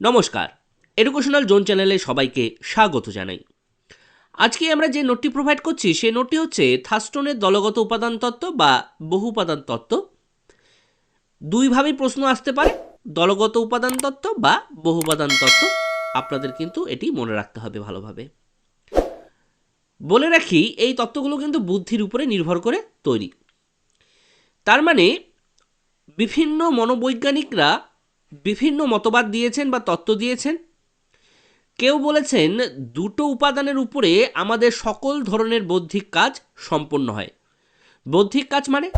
নমস্কার। Educational zone চ্যানেলে সবাইকে স্বাগত জানাই। আজকে আমরা যে নোটটি প্রোভাইড করছি সেই নোটটি হচ্ছে থাস্টনের দলগত উপাদান তত্ত্ব বা বহু উপাদান তত্ত্ব। দুইভাবেই প্রশ্ন আসতে পারে, দলগত উপাদান তত্ত্ব বা বহু উপাদান তত্ত্ব। আপনাদের কিন্তু এটি মনে রাখতে হবে ভালোভাবে। বলে রাখি, এই তত্ত্বগুলো কিন্তু বুদ্ধির উপরে নির্ভর করে তৈরি। তার মানে বিভিন্ন মনোবৈজ্ঞানিকরা বিভিন্ন মতবাদ দিয়েছেন বা তত্ত্ব দিয়েছেন। কেউ বলেছেন দুটো উপাদানের উপরে আমাদের সকল ধরনের বৌদ্ধিক কাজ সম্পন্ন হয়। বৌদ্ধিক কাজ মানে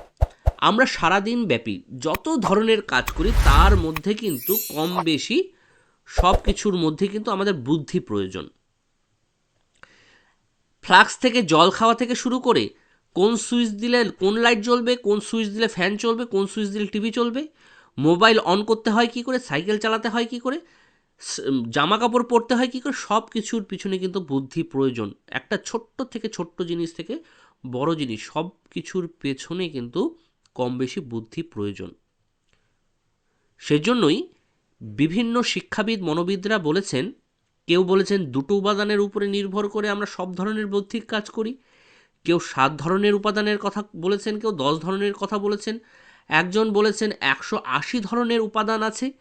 আমরা সারাদিন ব্যাপী যত ধরনের কাজ করি তার মধ্যে কিন্তু কম বেশি সব কিছুর মধ্যে কিন্তু আমাদের বুদ্ধি প্রয়োজন। ফ্লাক্স থেকে জল খাওয়া থেকে শুরু করে কোন সুইচ দিলে কোন লাইট জ্বলবে, কোন সুইচ দিলে ফ্যান চলবে, কোন সুইচ দিলে টিভি চলবে মোবাইল অন করতে হয় কি করে, সাইকেল চালাতে হয় কি করে জামা কাপড় পরতে হয় কি করে, সব কিছুর পিছনে কিন্তু বুদ্ধি প্রয়োজন। একটা ছোট্ট থেকে ছোট্ট জিনিস থেকে বড় জিনিস, সব কিছুর পেছনে কিন্তু কম বেশি বুদ্ধি প্রয়োজন। সেজন্যই বিভিন্ন শিক্ষাবিদ, মনোবিদরা বলেছেন, কেউ বলেছেন দুটো উপাদানের উপরে নির্ভর করে আমরা সব ধরনের বৌদ্ধিক কাজ করি। কেউ সাত ধরনের উপাদানের কথা বলেছেন, কেউ দশ ধরনের কথা বলেছেন। একজন বলেছেন একশো আশি ধরনের উপাদান আছে,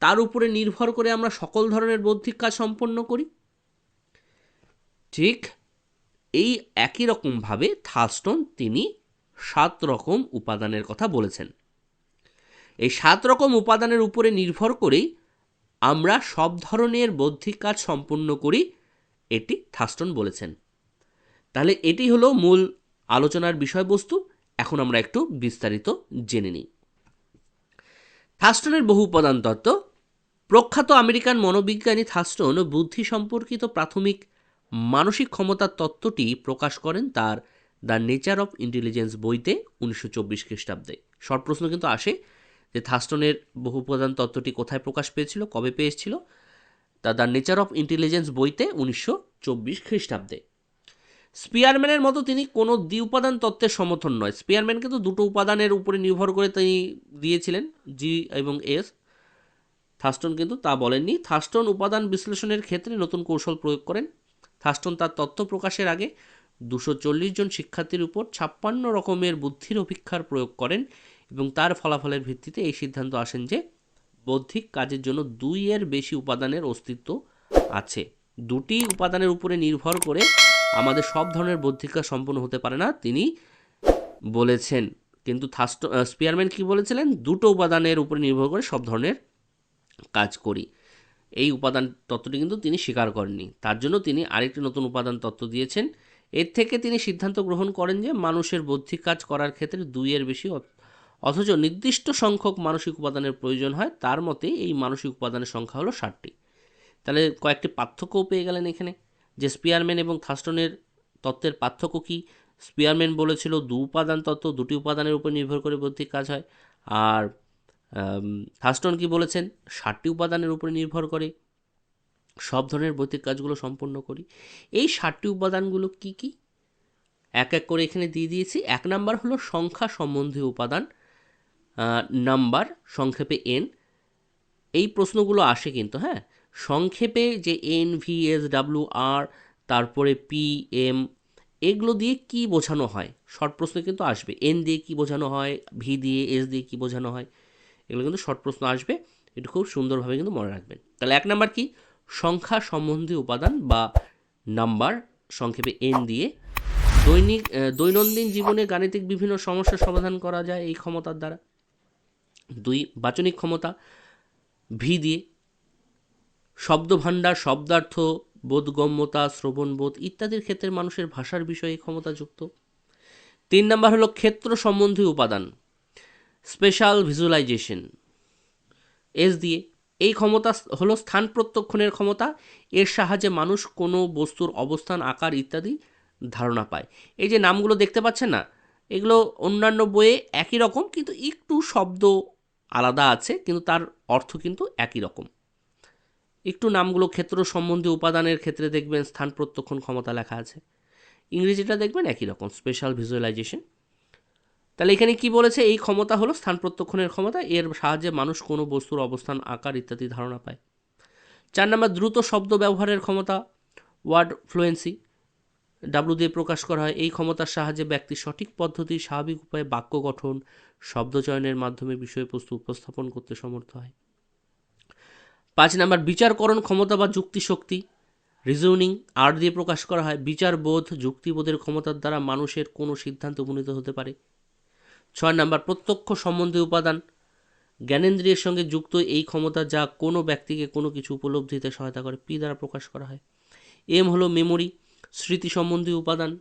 তার উপরে নির্ভর করে আমরা সকল ধরনের বৌদ্ধিক কাজ সম্পন্ন করি। ঠিক এই একই রকমভাবে থার্স্টন তিনি সাত রকম উপাদানের কথা বলেছেন। এই সাত রকম উপাদানের উপরে নির্ভর করেই আমরা সব ধরনের বৌদ্ধিক কাজ সম্পন্ন করি, এটি থার্স্টন বলেছেন। তাহলে এটি হলো মূল আলোচনার বিষয়বস্তু। এখন আমরা একটু বিস্তারিত জেনে নিই। থার্স্টনের বহু উপাদান তত্ত্ব, প্রখ্যাত আমেরিকান মনোবিজ্ঞানী থাস্টন বুদ্ধি সম্পর্কিত প্রাথমিক মানসিক ক্ষমতার তত্ত্বটি প্রকাশ করেন তার দ্য নেচার অফ ইন্টেলিজেন্স বইতে উনিশশো চব্বিশ খ্রিস্টাব্দে। শর্ট প্রশ্ন কিন্তু আসে যে থাস্টনের বহু উপাদান তত্ত্বটি কোথায় প্রকাশ পেয়েছিল, কবে পেয়েছিল? তা দ্য নেচার অফ ইন্টেলিজেন্স বইতে উনিশশো চব্বিশ খ্রিস্টাব্দে। স্পিয়ারম্যানের মতো তিনি কোনো দ্বি উপাদান তত্ত্বের সমর্থন নয়। স্পিয়ারম্যান কিন্তু দুটো উপাদানের উপরে নির্ভর করে তিনি দিয়েছিলেন জি এবং এস থার্স্টন কিন্তু তা বলেননি। থার্স্টন উপাদান বিশ্লেষণের ক্ষেত্রে নতুন কৌশল প্রয়োগ করেন। থার্স্টন তার তত্ত্ব প্রকাশের আগে দুশো চল্লিশ জন শিক্ষার্থীর উপর ছাপ্পান্ন রকমের বুদ্ধির অভিক্ষার প্রয়োগ করেন এবং তার ফলাফলের ভিত্তিতে এই সিদ্ধান্ত আসেন যে বৌদ্ধিক কাজের জন্য দুই এর বেশি উপাদানের অস্তিত্ব আছে। দুটি উপাদানের উপরে নির্ভর করে আমাদের সব ধরনের বৌদ্ধিক সম্পন্ন হতে পারে না, তিনি বলেছেন। কিন্তু থাস্ট স্পিয়ারম্যান কি বলেছিলেন? দুটো উপাদানের উপরে নির্ভর করে সব ধরনের কাজ করি। এই উপাদান তত্ত্বটি কিন্তু তিনি স্বীকার করেননি। তার জন্য তিনি আরেকটি নতুন উপাদান তত্ত্ব দিয়েছেন। এর থেকে তিনি সিদ্ধান্ত গ্রহণ করেন যে মানুষের বৌদ্ধিক কাজ করার ক্ষেত্রে দুইয়ের বেশি অথচ নির্দিষ্ট সংখ্যক মানসিক উপাদানের প্রয়োজন হয়। তার মতে এই মানসিক উপাদানের সংখ্যা হলো ষাটটি। তাহলে কয়েকটি পার্থক্যও পেয়ে গেলেন এখানে। যে স্পিয়ারম্যান এবং থাস্টনের তত্ত্বের পার্থক্য কী? স্পিয়ারম্যান বলেছিল দু উপাদান তত্ত্ব দুটি উপাদানের উপর নির্ভর করে বৌদ্ধিক কাজ হয়। আর আম, থার্স্টন কি বলেছেন? ষাটটি উপাদানের উপরে নির্ভর করে। সব ধরনের বৌদ্ধিক কাজগুলো সম্পন্ন করি। এই ষাটটি উপাদানগুলো কি কি? এক এক করে এখানে দিয়ে দিয়েছি। এক নাম্বার হলো সংখ্যা সম্বন্ধীয় উপাদান। নাম্বার সংক্ষেপে এন। এই প্রশ্নগুলো আসে কিন্তু হ্যাঁ? সংক্ষেপে যে N V S W R তারপরে পি এম এগুলো দিয়ে কি বোঝানো হয়? শর্ট প্রশ্ন কিন্তু আসবে। এন দিয়ে কি বোঝানো হয়? ভি দিয়ে, এস দিয়ে কি বোঝানো হয়? এগুলো কিন্তু শর্ট প্রশ্ন আসবে। এটা খুব সুন্দরভাবে কিন্তু মনে রাখবেন। তাহলে এক নাম্বার কি? সংখ্যা সম্বন্ধীয় উপাদান বা নাম্বার, সংক্ষেপে এন দিয়ে। দৈনিক দৈনন্দিন জীবনে গাণিতিক বিভিন্ন সমস্যার সমাধান করা যায় এই ক্ষমতার দ্বারা। দুই, বাচনিক ক্ষমতা, ভি দিয়ে। শব্দভাণ্ডার, শব্দার্থ, বোধগম্যতা, শ্রবণবোধ ইত্যাদির ক্ষেত্রে মানুষের ভাষার বিষয়ে ক্ষমতাযুক্ত। তিন নম্বর হলো ক্ষেত্র সম্বন্ধী উপাদান স্পেশাল ভিজুয়ালাইজেশন এস দিয়ে, এই ক্ষমতা হলো স্থান প্রত্যক্ষণের ক্ষমতা, এর সাহায্যে মানুষ কোনো বস্তুর অবস্থান, আকার ইত্যাদি ধারণা পায়। এই যে নামগুলো দেখতে পাচ্ছেন না, এগুলো অন্যান্য বইয়ে একই রকম, কিন্তু একটু শব্দ আলাদা আছে, কিন্তু তার অর্থ কিন্তু একই রকম। একটু নামগুলো ক্ষেত্র সম্বন্ধী উপাদানের ক্ষেত্রে দেখবেন স্থান প্রত্যক্ষণ ক্ষমতা লেখা আছে। ইংরেজিটা দেখবেন একই রকম স্পেশাল ভিজুয়ালাইজেশন তাহলে এখানে কি বলেছে? এই ক্ষমতা হলো স্থান প্রত্যক্ষণের ক্ষমতা, এর সাহায্যে মানুষ কোনো বস্তুর অবস্থান, আকার ইত্যাদি ধারণা পায়। চার নাম্বার, দ্রুত শব্দ ব্যবহারের ক্ষমতা ওয়ার্ড ফ্লুয়েন্সি ডাব্লু দিয়ে প্রকাশ করা হয়। এই ক্ষমতার সাহায্যে ব্যক্তি সঠিক পদ্ধতি, স্বাভাবিক উপায়ে বাক্য গঠন, শব্দ চয়নের মাধ্যমে বিষয়বস্তু উপস্থাপন করতে সমর্থ হয়। পাঁচ নাম্বার, বিচারকরণ ক্ষমতা বা যুক্তি শক্তি রিজনিং আর্ট দিয়ে প্রকাশ করা হয়। বিচারবোধ, যুক্তিবোধের ক্ষমতার দ্বারা মানুষের কোনো সিদ্ধান্তে উপনীত হতে পারে। ছয় নাম্বার, প্রত্যক্ষ সম্বন্ধে উপাদান। জ্ঞানেন্দ্রিয়ের সঙ্গে যুক্ত এই ক্ষমতা যা কোনো ব্যক্তিকে কোনো কিছু উপলব্ধিতে সহায়তা করে, পি দ্বারা প্রকাশ করা হয়। এম হলো মেমোরি স্মৃতি সম্বন্ধীয় উপাদান।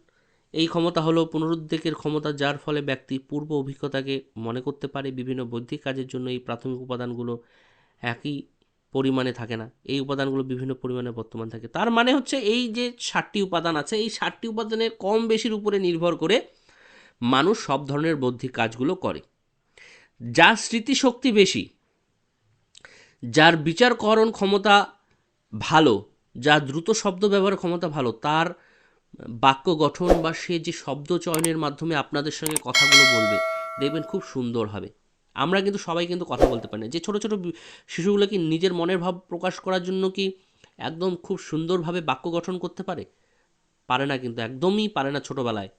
এই ক্ষমতা হলো পুনরুদ্বেগের ক্ষমতা যার ফলে ব্যক্তি পূর্ব অভিজ্ঞতাকে মনে করতে পারে। বিভিন্ন বৌদ্ধিক কাজের জন্য এই প্রাথমিক উপাদানগুলো একই পরিমাণে থাকে না। এই উপাদানগুলো বিভিন্ন পরিমাণে বর্তমান থাকে। তার মানে হচ্ছে এই যে ষাটটি উপাদান আছে, এই ষাটটি উপাদানের কম বেশির উপরে নির্ভর করে মানুষ সব ধরনের বৌদ্ধিক কাজগুলো করে। যার স্মৃতিশক্তি বেশি, যার বিচারকরণ ক্ষমতা ভালো, যার দ্রুত শব্দ ব্যবহার ক্ষমতা ভালো, তার বাক্য গঠন বা সে যে শব্দ চয়নের মাধ্যমে আপনাদের সঙ্গে কথাগুলো বলবে, দেখবেন খুব সুন্দর হবে। আমরা কিন্তু সবাই কিন্তু কথা বলতে পারি না। যে ছোটো ছোটো শিশুগুলো কি নিজের মনের ভাব প্রকাশ করার জন্য কি একদম খুব সুন্দরভাবে বাক্য গঠন করতে পারে? পারে না কিন্তু, একদমই পারে না ছোটোবেলায়।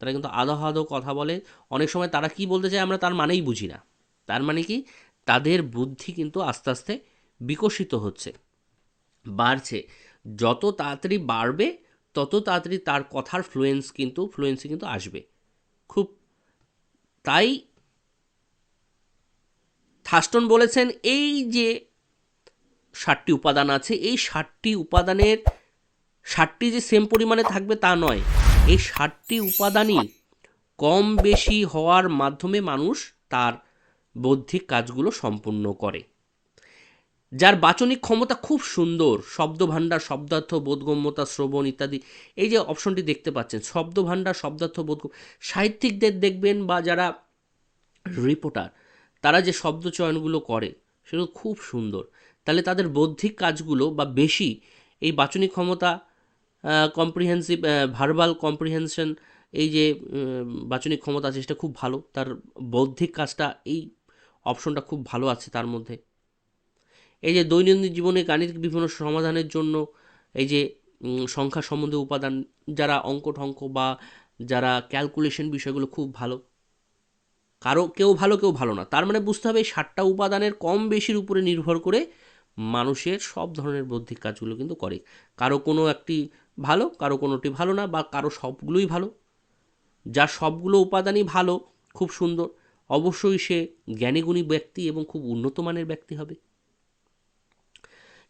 তারা কিন্তু আধো আধো কথা বলে। অনেক সময় তারা কি বলতে চায় আমরা তার মানেই বুঝি না। তার মানে কি? তাদের বুদ্ধি কিন্তু আস্তে আস্তে বিকশিত হচ্ছে, বাড়ছে। যত তাড়াতাড়ি বাড়বে, তত তাড়াতাড়ি তার কথার ফ্লুয়েন্স কিন্তু ফ্লুয়েন্সি কিন্তু আসবে। খুব তাই থাস্টন বলেছেন, এই যে ষাটটি উপাদান আছে, এই ষাটটি উপাদানের ষাটটি যে সেম পরিমাণে থাকবে তা নয়, এই ষাটটি উপাদানই কম বেশি হওয়ার মাধ্যমে মানুষ তার বৌদ্ধিক কাজগুলো সম্পূর্ণ করে। যার বাচনিক ক্ষমতা খুব সুন্দর, শব্দভাণ্ডার, শব্দার্থ, বোধগম্যতা, শ্রবণ ইত্যাদি, এই যে অপশনটি দেখতে পাচ্ছেন, শব্দভাণ্ডার, শব্দার্থ বোধ সাহিত্যিকদের দেখবেন বা যারা রিপোর্টার তারা যে শব্দ চয়নগুলো করে, সেগুলো খুব সুন্দর। তাহলে তাদের বৌদ্ধিক কাজগুলো বা বেশি এই বাচনিক ক্ষমতা কম্প্রিহেন্সিভ ভার্বাল কম্প্রিহেনশন এই যে বাচনিক ক্ষমতা আছে, সেটা খুব ভালো। তার বৌদ্ধিক কাজটা, এই অপশনটা খুব ভালো আছে তার মধ্যে। এই যে দৈনন্দিন জীবনে গাণিতিক বিভিন্ন সমাধানের জন্য এই যে সংখ্যা সম্বন্ধে উপাদান, যারা অঙ্ক ঠঙ্ক বা যারা ক্যালকুলেশন বিষয়গুলো খুব ভালো কারও কেউ ভালো কেউ ভালো না। তার মানে বুঝতে হবে এই সাতটা উপাদানের কম বেশির উপরে নির্ভর করে মানুষের সব ধরনের বৌদ্ধিক কাজগুলো কিন্তু করে। কারও কোনো একটি ভালো, কারও কোনোটি ভালো না বা কারও সবগুলোই ভালো। যার সবগুলো উপাদানই ভালো, খুব সুন্দর, অবশ্যই সে জ্ঞানীগুণী ব্যক্তি এবং খুব উন্নত মানের ব্যক্তি হবে।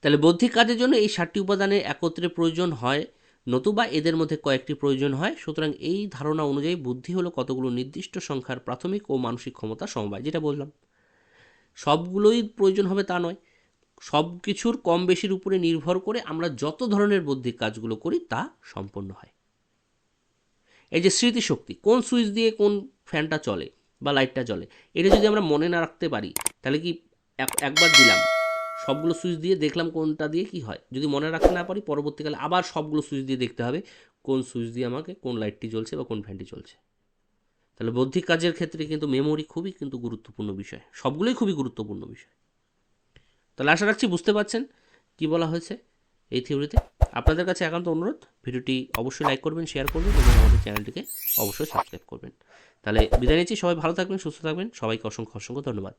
তাহলে বৌদ্ধিক কাজের জন্য এই সাতটি উপাদানের একত্রে প্রয়োজন হয় নতুবা এদের মধ্যে কয়েকটি প্রয়োজন হয়। সুতরাং এই ধারণা অনুযায়ী বুদ্ধি হলো কতগুলো নির্দিষ্ট সংখ্যার প্রাথমিক ও মানসিক ক্ষমতা সমবায়, যেটা বললাম। সবগুলোই প্রয়োজন হবে তা নয়। সব কিছুর কম বেশির উপরে নির্ভর করে আমরা যত ধরনের বৌদ্ধিক কাজগুলো করি তা সম্পন্ন হয়। এই যে স্মৃতিশক্তি, কোন সুইচ দিয়ে কোন ফ্যানটা চলে বা লাইটটা জ্বলে, এটা যদি আমরা মনে না রাখতে পারি, তাহলে কি এক- একবার দিলাম সবগুলো সুইচ দিয়ে দেখলাম কোনটা দিয়ে কি হয়। যদি মনে রাখতে না পারি, পরবর্তীকালে আবার সবগুলো সুইচ দিয়ে দেখতে হবে কোন সুইচ দিয়ে আমাকে কোন লাইটটি জ্বলছে বা কোন ফ্যানটি চলছে তাহলে বৌদ্ধিক কাজের ক্ষেত্রে কিন্তু মেমোরি খুবই কিন্তু গুরুত্বপূর্ণ বিষয়। সবগুলোই খুবই গুরুত্বপূর্ণ বিষয়। তাহলে আশা রাখছি বুঝতে পারছেন কি বলা হয়েছে এই থিওরিতে। আপনাদের কাছে একান্ত অনুরোধ, ভিডিওটি অবশ্যই লাইক করবেন, শেয়ার করবেন এবং আমাদের চ্যানেলটিকে অবশ্যই সাবস্ক্রাইব করবেন। তাহলে বিদায় নিচ্ছি, সবাই ভালো থাকবেন, সুস্থ থাকবেন, সবাইকে অসংখ্য অসংখ্য ধন্যবাদ।